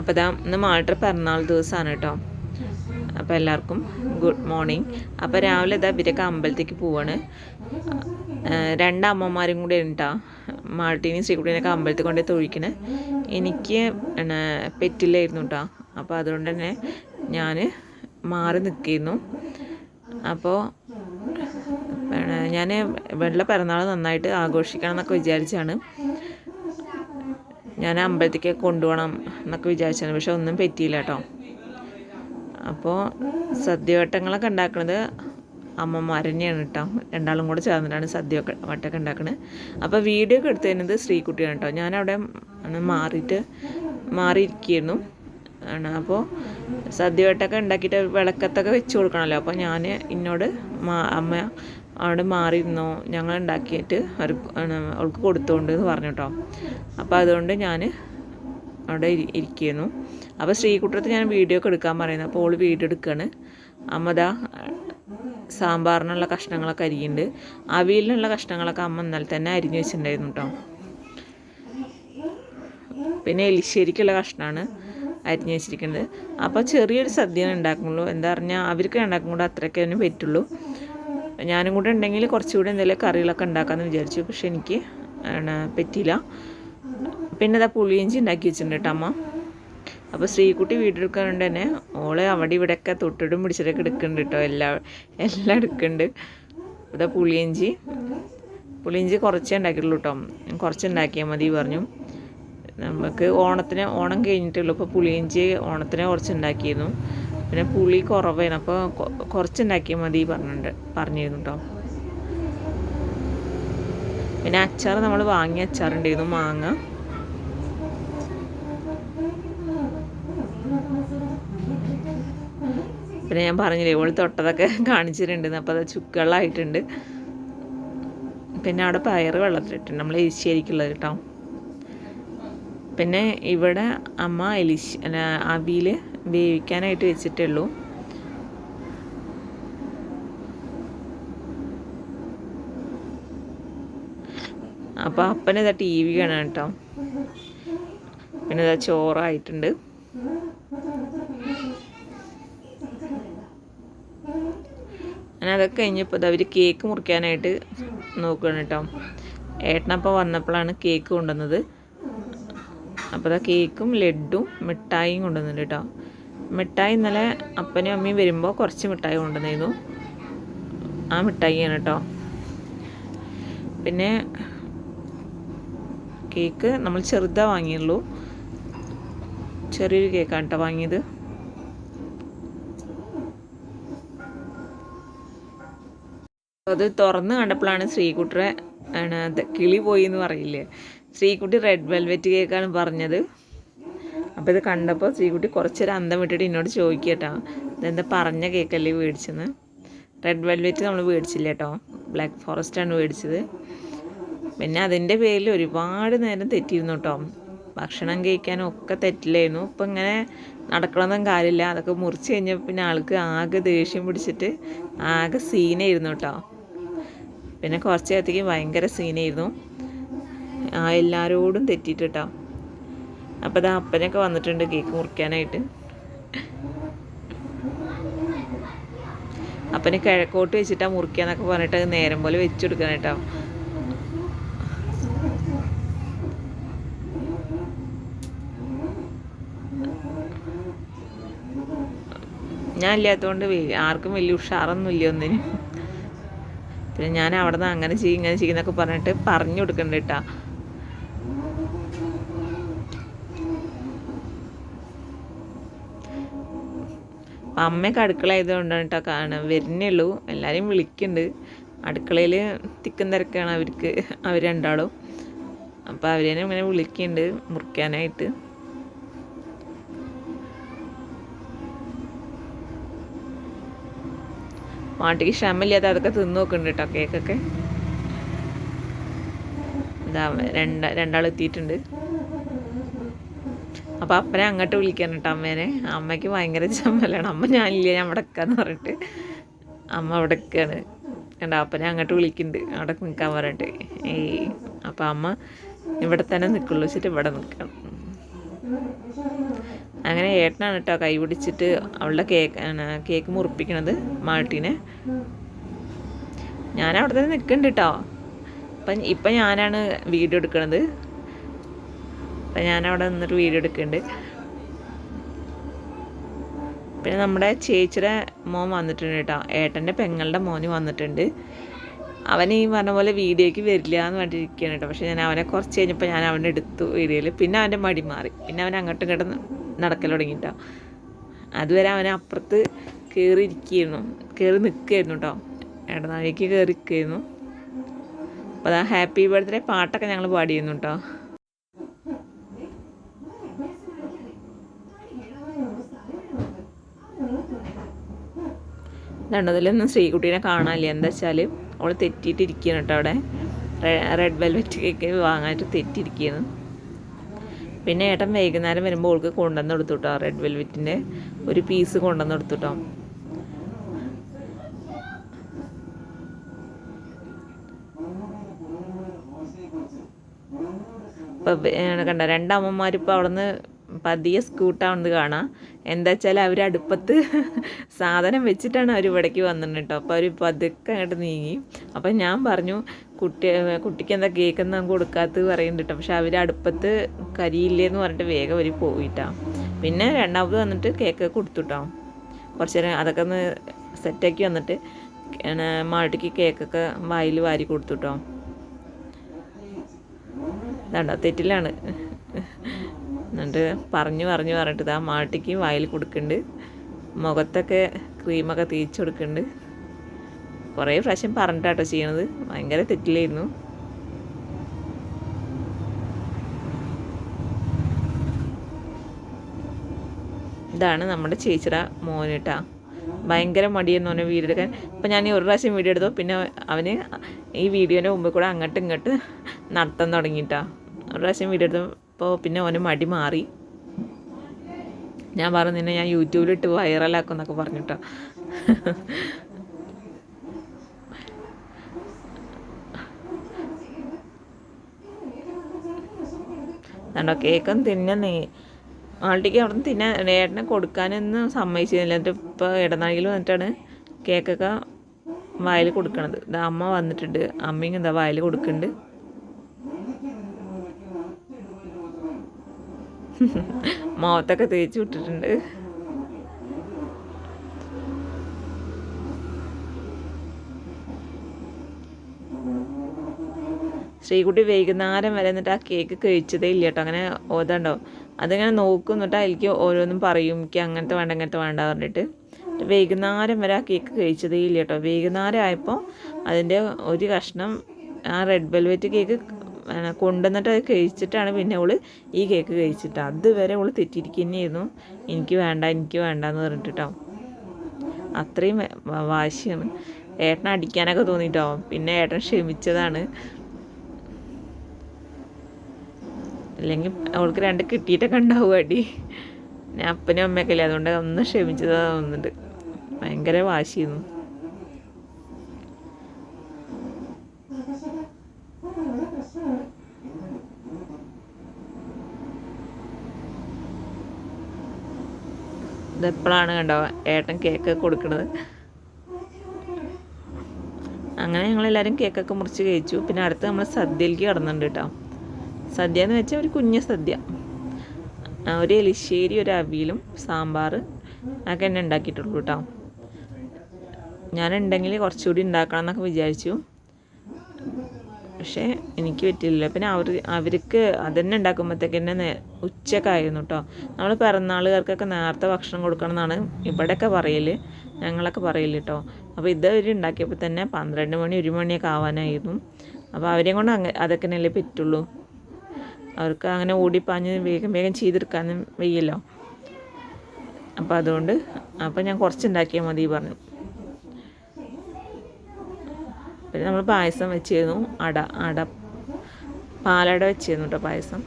അപ്പോൾ ഇതാ ഇന്ന് മാൾട്ടർ പിറന്നാൾ ദിവസമാണ് കേട്ടോ. അപ്പോൾ എല്ലാവർക്കും ഗുഡ് മോർണിംഗ്. അപ്പോൾ രാവിലെ ഇതാ ഇവരൊക്കെ അമ്പലത്തേക്ക് പോവാണ്. ഏഹ് രണ്ട് അമ്മമാരും കൂടെ ഉണ്ടാ മാൾട്ടീനെയും ശ്രീകുട്ടീനെയൊക്കെ അമ്പലത്തിൽ കൊണ്ടേ തൊഴിക്കണേ. എനിക്ക് പെറ്റില്ലായിരുന്നു കേട്ടോ അപ്പോൾ അതുകൊണ്ട് തന്നെ ഞാൻ മാറി നിൽക്കുന്നു അപ്പോൾ ഞാൻ വെള്ള പിറന്നാൾ നന്നായിട്ട് ആഘോഷിക്കണം എന്നൊക്കെ വിചാരിച്ചാണ്. ഞാൻ അമ്പലത്തിലേക്ക് കൊണ്ടുപോകണം എന്നൊക്കെ വിചാരിച്ചാണ് പക്ഷെ ഒന്നും പറ്റിയില്ല കേട്ടോ. അപ്പോൾ സദ്യവട്ടങ്ങളൊക്കെ ഉണ്ടാക്കുന്നത് അമ്മമാർ തന്നെയാണ് കേട്ടോ. രണ്ടാളും കൂടെ ചേർന്നിട്ടാണ് സദ്യ വട്ടമൊക്കെ ഉണ്ടാക്കുന്നത് അപ്പോൾ വീഡിയോ ഒക്കെ എടുത്തു തരുന്നത് ശ്രീകുട്ടിയാണ് കേട്ടോ. ഞാനവിടെ മാറിയിട്ട് മാറിയിരിക്കുന്നു ആണ് അപ്പോൾ സദ്യവട്ടമൊക്കെ ഉണ്ടാക്കിയിട്ട് വിളക്കത്തൊക്കെ വെച്ച് കൊടുക്കണമല്ലോ. അപ്പോൾ ഞാൻ ഇന്നോട് അമ്മ അവിടെ മാറിയിരുന്നു? ഞങ്ങൾ ഉണ്ടാക്കിയിട്ട് അവൾക്ക് കൊടുത്തോണ്ട് എന്ന് പറഞ്ഞു കേട്ടോ അപ്പോൾ അതുകൊണ്ട് ഞാൻ അവിടെ ഇരി ഇരിക്കുന്നു. അപ്പോൾ ശ്രീകുട്ടത്ത് ഞാൻ വീഡിയോ ഒക്കെ എടുക്കാൻ പറയുന്നത് അപ്പോൾ ഓൾ വീഡിയോ എടുക്കുകയാണ് അമ്മ ദാ സാമ്പാറിനുള്ള കഷ്ണങ്ങളൊക്കെ അരിയുണ്ട്. അവിയലിനുള്ള കഷ്ണങ്ങളൊക്കെ അമ്മ ഇന്നലെ തന്നെ അരിഞ്ഞു വെച്ചിട്ടുണ്ടായിരുന്നു കേട്ടോ പിന്നെ എലിശ്ശേരിക്കുള്ള കഷ്ണമാണ് അരിഞ്ഞു വെച്ചിരിക്കുന്നത്. അപ്പോൾ ചെറിയൊരു സദ്യ ഉണ്ടാക്കുള്ളൂ. എന്താ പറഞ്ഞാൽ അവർക്ക് ഉണ്ടാക്കും കൂടെ തന്നെ പറ്റുള്ളൂ. ഞാനും കൂടെ ഉണ്ടെങ്കിൽ കുറച്ചുകൂടി എന്തെങ്കിലും കറികളൊക്കെ ഉണ്ടാക്കാമെന്ന് വിചാരിച്ചു. പക്ഷെ എനിക്ക് പറ്റിയില്ല. പിന്നെ അതാ പുളിയിഞ്ചി ഉണ്ടാക്കി വെച്ചിട്ടുണ്ട് കേട്ടോ അമ്മ. അപ്പോൾ ശ്രീകുട്ടി വീടെടുക്കാറുണ്ട് തന്നെ ഓളെ അവിടെ ഇവിടെയൊക്കെ തൊട്ടിടും പിടിച്ചിട്ടൊക്കെ എടുക്കുന്നുണ്ട് കേട്ടോ എല്ലാ എല്ലാം എടുക്കുന്നുണ്ട്. ഇതാ പുളിയിഞ്ചി. പുളിയിഞ്ചി കുറച്ചേ ഉണ്ടാക്കിയിട്ടുള്ളൂ കേട്ടോ കുറച്ച് ഉണ്ടാക്കിയാൽ മതി പറഞ്ഞു. നമുക്ക് ഓണത്തിന് ഓണം കഴിഞ്ഞിട്ടുള്ളൂ ഇപ്പോൾ പുളിയിഞ്ചി ഓണത്തിന് കുറച്ച് ഉണ്ടാക്കിയിരുന്നു. പിന്നെ പുളി കുറവായിരുന്നു അപ്പോൾ കുറച്ച് ഉണ്ടാക്കിയാൽ മതി പറഞ്ഞിട്ടുണ്ട് പറഞ്ഞിരുന്നു കേട്ടോ പിന്നെ അച്ചാർ നമ്മൾ വാങ്ങിയ അച്ചാറുണ്ടായിരുന്നു മാങ്ങ. പിന്നെ ഞാൻ പറഞ്ഞില്ലേ ഇവൾ തൊട്ടതൊക്കെ കാണിച്ചിട്ടുണ്ട് അപ്പോൾ അത് ചുക്കളായിട്ടുണ്ട് പിന്നെ അവിടെ പയറ് വെള്ളത്തിലിട്ടുണ്ട് നമ്മൾ എരിശ്ശേരിക്കുള്ളത് കേട്ടോ പിന്നെ ഇവിടെ അമ്മ എലിശ് അവിയിൽ വേവിക്കാനായിട്ട് വെച്ചിട്ടേ ഉള്ളൂ അപ്പോൾ അപ്പനെ ഇതാ ടി വി കാണാൻ കേട്ടോ. പിന്നെ ഇതാ ചോറായിട്ടുണ്ട്. ഞാൻ അതൊക്കെ കഴിഞ്ഞപ്പോൾ അവർ കേക്ക് മുറിക്കാനായിട്ട് നോക്കുകയാണ് കേട്ടോ. ഏട്ടനപ്പോൾ വന്നപ്പോഴാണ് കേക്ക് കൊണ്ടുവന്നത്. അപ്പോൾ അതാ കേക്കും ലഡും മിഠായിയും കൊണ്ടുവന്നിട്ടുണ്ട് കേട്ടോ. മിഠായി ഇന്നലെ അപ്പനും അമ്മയും വരുമ്പോൾ കുറച്ച് മിഠായി കൊണ്ടുവന്നിരുന്നു. ആ മിഠായിയാണ് കേട്ടോ പിന്നെ കേക്ക് നമ്മൾ ചെറുതാ വാങ്ങിയുള്ളൂ. ചെറിയൊരു കേക്കാണ് കേട്ടോ വാങ്ങിയത്. അത് തുറന്ന് കണ്ടപ്പോഴാണ് ശ്രീകുട്ടിയുടെ ആണ് കിളി പോയി എന്ന് പറയില്ലേ? ശ്രീകുട്ടി റെഡ് വെൽവെറ്റ് കേക്കാണ് പറഞ്ഞത്. അപ്പോൾ ഇത് കണ്ടപ്പോൾ ശ്രീകുട്ടി കുറച്ചൊരു അന്തം വിട്ടിട്ട് എന്നോട് ചോദിക്കട്ടോ ഇതെന്താ പറഞ്ഞ കേക്കല്ലേ മേടിച്ചെന്ന്. റെഡ് വെൽവെറ്റ് നമ്മൾ മേടിച്ചില്ല കേട്ടോ. ബ്ലാക്ക് ഫോറസ്റ്റാണ് മേടിച്ചത്. പിന്നെ അതിന്റെ പേരിൽ ഒരുപാട് നേരം തെറ്റിയിരുന്നു കേട്ടോ. ഭക്ഷണം കഴിക്കാനും ഒക്കെ തെറ്റില്ലായിരുന്നു. ഇപ്പം ഇങ്ങനെ നടക്കണമെന്നും കാര്യമില്ല. അതൊക്കെ മുറിച്ച് കഴിഞ്ഞപ്പോൾ പിന്നെ ആൾക്ക് ആകെ ദേഷ്യം പിടിച്ചിട്ട് ആകെ സീനായിരുന്നു കേട്ടോ. പിന്നെ കുറച്ച് നേരത്തേക്ക് ഭയങ്കര സീനായിരുന്നു. ആ എല്ലാവരോടും തെറ്റിയിട്ട് കേട്ടോ. അപ്പോൾ അത് അപ്പനൊക്കെ വന്നിട്ടുണ്ട് കേക്ക് മുറിക്കാനായിട്ട്. അപ്പന് കിഴക്കോട്ട് വെച്ചിട്ടാ മുറിക്കാന്നൊക്കെ പറഞ്ഞിട്ട് നേരം പോലെ വെച്ചു കേട്ടോ ഞാൻ ഇല്ലാത്തതുകൊണ്ട് ആർക്കും വലിയ ഉഷാറൊന്നും ഇല്ല ഒന്നിനും. പിന്നെ ഞാൻ അവിടെ നിന്ന് അങ്ങനെ ചെയ്യും ഇങ്ങനെ ചെയ്യുന്നൊക്കെ പറഞ്ഞിട്ട് പറഞ്ഞു കൊടുക്കണ്ട കേട്ടാ അമ്മയൊക്കെ അടുക്കള ആയതുകൊണ്ടാണ് കേട്ടോ കാണാൻ വരുന്നേ ഉള്ളൂ എല്ലാവരെയും വിളിക്കുന്നുണ്ട് അടുക്കളയിൽ തിക്കും തിരക്കാണ് അവർക്ക് അവർ രണ്ടാളും. അപ്പോൾ അവരെ ഇങ്ങനെ വിളിക്കുന്നുണ്ട് മുറിക്കാനായിട്ട്. മാട്ടിക്ക് ക്ഷമയില്ലാതെ അതൊക്കെ തിന്നു നോക്കുന്നുണ്ട് കേട്ടോ കേക്കൊക്കെ. ഇതാ രണ്ട രണ്ടാൾ എത്തിയിട്ടുണ്ട് അപ്പോൾ അപ്പനെ അങ്ങോട്ട് വിളിക്കണം കേട്ടോ അമ്മേനെ. അമ്മയ്ക്ക് ഭയങ്കര ചമ്മലാണ്. അമ്മ ഞാനില്ല ഞാൻ അവിടെ എന്ന് പറഞ്ഞിട്ട്. അമ്മ അവിടെ നിൽക്കുകയാണ് കണ്ട അപ്പനെ അങ്ങോട്ട് വിളിക്കുന്നുണ്ട്. അവിടെ നിൽക്കാൻ പറഞ്ഞിട്ട്. ഏയ് അപ്പം അമ്മ ഇവിടെ തന്നെ നിൽക്കുള്ളൂ വെച്ചിട്ട് ഇവിടെ നിൽക്കണം അങ്ങനെ ഏട്ടനാണ് കേട്ടോ കൈ പിടിച്ചിട്ട് അവളുടെ കേക്ക് കേക്ക് മുറിപ്പിക്കണത് മാട്ടിനെ ഞാൻ അവിടെ തന്നെ നിൽക്കുന്നുണ്ട് കേട്ടോ. അപ്പം ഇപ്പം ഞാനാണ് വീഡിയോ എടുക്കണത്. അപ്പം ഞാനവിടെ നിന്നൊരു വീഡിയോ എടുക്കുന്നുണ്ട്. പിന്നെ നമ്മുടെ ചേച്ചിയുടെ മോൻ വന്നിട്ടുണ്ട് കേട്ടോ. ഏട്ടന്റെ പെങ്ങളുടെ മോന് വന്നിട്ടുണ്ട്. അവൻ ഈ പറഞ്ഞ പോലെ വീഡിയോയ്ക്ക് വരില്ല എന്ന് പറഞ്ഞിരിക്കുകയാണ് കേട്ടോ. പക്ഷേ ഞാൻ അവനെ കുറച്ച് കഴിഞ്ഞപ്പോൾ ഞാൻ അവനെ എടുത്തു വീഡിയോയിൽ. പിന്നെ അവന്റെ മടി മാറി. പിന്നെ അവൻ അങ്ങോട്ടും ഇങ്ങോട്ടും നടക്കൽ തുടങ്ങിയിട്ടോ അതുവരെ അവനെ അപ്പുറത്ത് കയറി ഇരിക്കുകയായിരുന്നു കയറി നിൽക്കുകയായിരുന്നു കേട്ടോ. ഇടനാഴിക്ക് കയറി നിൽക്കുകയായിരുന്നു അപ്പോൾ അതാ ഹാപ്പി ബർത്ത്ഡേ പാട്ടൊക്കെ ഞങ്ങൾ പാടിയിരുന്നു കേട്ടോ. രണ്ടതിലൊന്നും ശ്രീകുട്ടീനെ കാണാനില്ല. എന്താ വെച്ചാൽ അവൾ തെറ്റിയിട്ടിരിക്കുകയാണ് കേട്ടോ അവിടെ. റെഡ് വെൽവെറ്റ് കേക്ക് വാങ്ങാനായിട്ട് തെറ്റിയിരിക്കുകയാണ് പിന്നെ ഏട്ടൻ വൈകുന്നേരം വരുമ്പോൾ അവൾക്ക് കൊണ്ടുവന്ന് കൊടുത്തു കേട്ടോ റെഡ് വെൽവെറ്റിന്റെ ഒരു പീസ് കൊണ്ടുവന്ന് കൊടുത്തു കേട്ടോ. ഇപ്പം കണ്ട രണ്ടമ്മമാരിപ്പോൾ അവിടെ നിന്ന് പതിയെ സ്കൂട്ടാവുന്നത് കാണാം. എന്താ വെച്ചാൽ അവർ അടുപ്പത്ത് സാധനം വെച്ചിട്ടാണ് അവർ ഇവിടേക്ക് വന്നിട്ട് കേട്ടോ. അപ്പോൾ അവർ പതുക്കെ അങ്ങോട്ട് നീങ്ങി. അപ്പം ഞാൻ പറഞ്ഞു കുട്ടി കുട്ടിക്ക് എന്താ കേക്ക് ഒന്നും കൊടുക്കാത്തത് പറയുന്നുണ്ട് കേട്ടോ പക്ഷെ അവർ അടുപ്പത്ത് കരിയില്ലേന്ന് പറഞ്ഞിട്ട് വേഗം അവർ പോയിട്ടാ. പിന്നെ രണ്ടാമത് വന്നിട്ട് കേക്ക് കൊടുത്തുട്ടോ കുറച്ച് നേരം അതൊക്കെ ഒന്ന് സെറ്റാക്കി വന്നിട്ട് മാട്ടിക്ക് കേക്കൊക്കെ വായിൽ വാരി കൊടുത്തുട്ടോ ഇതാണ്ടോ തെറ്റിലാണ്. എന്നിട്ട് പറഞ്ഞു പറഞ്ഞു പറഞ്ഞിട്ട് ആ മാട്ടിക്ക് വായിൽ കൊടുക്കുന്നുണ്ട് മുഖത്തൊക്കെ ക്രീമൊക്കെ തേച്ച് കൊടുക്കുന്നുണ്ട് കുറേ പ്രാവശ്യം പറഞ്ഞിട്ടാട്ടോ ചെയ്യണത്. ഭയങ്കര തെറ്റിലായിരുന്നു. ഇതാണ് നമ്മുടെ ചേച്ചിയുടെ മോനിട്ടാ. ഭയങ്കര മടിയെന്ന് പറഞ്ഞ വീഡിയോ എടുക്കാൻ ഇപ്പം ഞാൻ ഒരു പ്രാവശ്യം വീഡിയോ എടുത്തു പിന്നെ അവന് ഈ വീഡിയോന്റെ മുമ്പിൽ കൂടെ അങ്ങോട്ടും ഇങ്ങോട്ട് നടത്താൻ തുടങ്ങിയിട്ടാ. ഒരു പ്രാവശ്യം വീഡിയോ എടുത്തപ്പോൾ പിന്നെ അവന് മടി മാറി. ഞാൻ പറഞ്ഞു നിന്നെ ഞാൻ യൂട്യൂബിലിട്ട് വൈറലാക്കും എന്നൊക്കെ പറഞ്ഞിട്ടോ. കണ്ടോ കേക്കും തിന്നുന്നേ ആൾട്ടിക്ക് അവിടെ നിന്ന് തിന്നാൻ ഏട്ടനെ കൊടുക്കാനൊന്നും സമ്മതിച്ചില്ല. എന്നിട്ട് ഇപ്പോൾ ഇടനാഴിയിൽ വന്നിട്ടാണ് കേക്കൊക്കെ വായിൽ കൊടുക്കണത്. ഇത് അമ്മ വന്നിട്ടുണ്ട്. അമ്മയും എന്താ വായിൽ കൊടുക്കുന്നുണ്ട് മുഖത്തൊക്കെ തേച്ച് വിട്ടിട്ടുണ്ട്. ശ്രീകുട്ടി വൈകുന്നേരം വരെ എന്നിട്ട് ആ കേക്ക് കഴിച്ചതേ ഇല്ല കേട്ടോ. അങ്ങനെ ഓതണ്ടോ? അതിങ്ങനെ നോക്കും എന്നിട്ട് എനിക്ക് ഓരോന്നും പറയും എനിക്ക് അങ്ങനത്തെ വേണ്ട അങ്ങനത്തെ വേണ്ട പറഞ്ഞിട്ട്. വൈകുന്നേരം വരെ ആ കേക്ക് കഴിച്ചതേ ഇല്ല കേട്ടോ. വൈകുന്നേരം ആയപ്പോൾ അതിന്റെ ഒരു കഷ്ണം ആ റെഡ് വെൽവെറ്റ് കേക്ക് കൊണ്ടുവന്നിട്ട് അത് കഴിച്ചിട്ടാണ് പിന്നെ അവൾ ഈ കേക്ക് കഴിച്ചിട്ട്. അതുവരെ അവൾ തെറ്റിയിരിക്കുന്നതായിരുന്നു എനിക്ക് വേണ്ട എനിക്ക് വേണ്ട എന്ന് പറഞ്ഞിട്ടോ അത്രയും വാശിയാണ്. ഏട്ടൻ അടിക്കാനൊക്കെ തോന്നിട്ടോ? പിന്നെ ഏട്ടൻ ക്ഷമിച്ചതാണ്. അല്ലെങ്കിൽ അവൾക്ക് രണ്ട് കിട്ടിയിട്ടൊക്കെ ഉണ്ടാവും അടി. ഞാൻ അപ്പനും അമ്മയൊക്കെ അല്ലേ അതുകൊണ്ട് ഒന്ന് ക്ഷമിച്ചതാ തോന്നുന്നുണ്ട്. ഭയങ്കര വാശിയിരുന്നു ഇതെപ്പോഴാണ് കണ്ടോ ഏട്ടൻ കേക്ക് കൊടുക്കുന്നത് അങ്ങനെ ഞങ്ങളെല്ലാവരും കേക്കൊക്കെ മുറിച്ച് കഴിച്ചു. പിന്നെ അടുത്ത് നമ്മൾ സദ്യയിലേക്ക് കടന്നുണ്ട് കേട്ടോ. സദ്യ എന്ന് വെച്ചാൽ ഒരു കുഞ്ഞ് സദ്യ. ഒരു എലിശ്ശേരി ഒരു അവിയലും സാമ്പാർ അതൊക്കെ എന്നെ ഉണ്ടാക്കിയിട്ടുള്ളൂ കേട്ടോ. ഞാനുണ്ടെങ്കിൽ കുറച്ചുകൂടി ഉണ്ടാക്കണം എന്നൊക്കെ വിചാരിച്ചു. പക്ഷേ എനിക്ക് പറ്റില്ല പിന്നെ അവർ അവർക്ക് അതന്നെ ഉണ്ടാക്കുമ്പോഴത്തേക്ക് തന്നെ ഉച്ചക്കായിരുന്നു കേട്ടോ നമ്മൾ പിറന്നാളുകാർക്കൊക്കെ നേരത്തെ ഭക്ഷണം കൊടുക്കണം എന്നാണ് ഇവിടെയൊക്കെ പറയൽ ഞങ്ങളൊക്കെ പറയൽ കേട്ടോ അപ്പോൾ ഇത് അവർ ഉണ്ടാക്കിയപ്പോൾ തന്നെ പന്ത്രണ്ട് മണി ഒരു മണിയൊക്കെ ആവാനായിരുന്നു. അപ്പോൾ അവരെയും കൊണ്ട് അങ്ങ് അതൊക്കെ തന്നെയല്ലേ പറ്റുള്ളൂ. അവർക്ക് അങ്ങനെ ഓടിപ്പാഞ്ഞ് വേഗം വേഗം ചെയ്തെടുക്കാനും വയ്യല്ലോ. അപ്പോൾ അതുകൊണ്ട് അപ്പോൾ ഞാൻ കുറച്ചുണ്ടാക്കിയാൽ മതി പറഞ്ഞു. പിന്നെ നമ്മൾ പായസം വെച്ചിരുന്നു. അട അട പാലട വെച്ചിരുന്നു കേട്ടോ പായസം.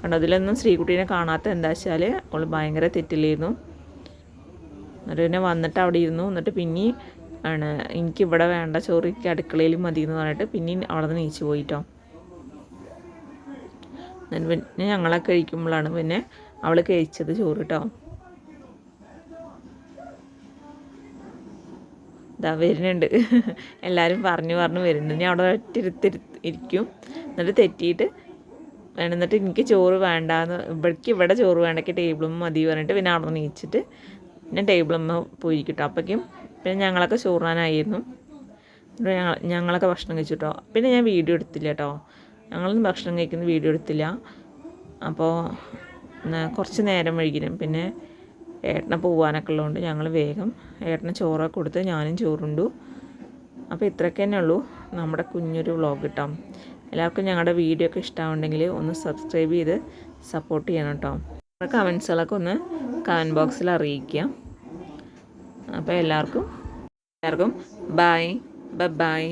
കണ്ടോ അതിലൊന്നും ശ്രീകുട്ടീനെ കാണാത്ത എന്താ വെച്ചാൽ അവൾ ഭയങ്കര തെറ്റിലിരുന്നു എന്നിട്ട് പിന്നെ വന്നിട്ട് അവിടെ ഇരുന്നു. എന്നിട്ട് പിന്നെ ആണ് എനിക്കിവിടെ വേണ്ട ചോറ് അടുക്കളയിൽ മതി എന്ന് പറഞ്ഞിട്ട് പിന്നെയും അവിടെ നിന്ന് നീച്ചു പോയിട്ടോ പിന്നെ ഞങ്ങളൊക്കെ കഴിക്കുമ്പോഴാണ് പിന്നെ അവൾ കഴിച്ചത് ചോറ് കേട്ടോ ഇതാ വരുന്നുണ്ട്. എല്ലാവരും പറഞ്ഞു പറഞ്ഞു വരുന്നുണ്ട്. ഞാൻ അവിടെ ഒറ്റിരുത്തി ഇരിക്കും. എന്നിട്ട് തെറ്റിയിട്ട് എന്നിട്ട് എനിക്ക് ചോറ് വേണ്ടാന്ന് ഇവിടേക്ക് ഇവിടെ ചോറ് വേണ്ടയ്ക്ക് ടേബിളും മതി പറഞ്ഞിട്ട് പിന്നെ അവിടെ നീച്ചിട്ട് പിന്നെ ടേബിളുമ്മ കിട്ടും അപ്പോഴേക്കും പിന്നെ ഞങ്ങളൊക്കെ ചോറാനായിരുന്നു ഞങ്ങൾ ഞങ്ങളൊക്കെ ഭക്ഷണം കഴിച്ചു കേട്ടോ പിന്നെ ഞാൻ വീഡിയോ എടുത്തില്ല കേട്ടോ. ഞങ്ങളൊന്നും ഭക്ഷണം കഴിക്കുന്ന വീഡിയോ എടുത്തില്ല. അപ്പോൾ കുറച്ച് നേരം വൈകിരും പിന്നെ ഏട്ടനെ പോവാനൊക്കെ ഉള്ളതുകൊണ്ട് ഞങ്ങൾ വേഗം ഏട്ടന് ചോറൊക്കെ കൊടുത്ത് ഞാനും ചോറുണ്ടു. അപ്പോൾ ഇത്രയൊക്കെ തന്നെ ഉള്ളൂ നമ്മുടെ കുഞ്ഞൊരു വ്ളോഗ് കിട്ടാം. എല്ലാവർക്കും ഞങ്ങളുടെ വീഡിയോ ഒക്കെ ഇഷ്ടമാവുണ്ടെങ്കിൽ ഒന്ന് സബ്സ്ക്രൈബ് ചെയ്ത് സപ്പോർട്ട് ചെയ്യണം കേട്ടോ. നമ്മുടെ കമൻസുകളൊക്കെ ഒന്ന് കമന്റ് ബോക്സിൽ അറിയിക്കുക. അപ്പോൾ എല്ലാവർക്കും എല്ലാവർക്കും ബായ് ബൈ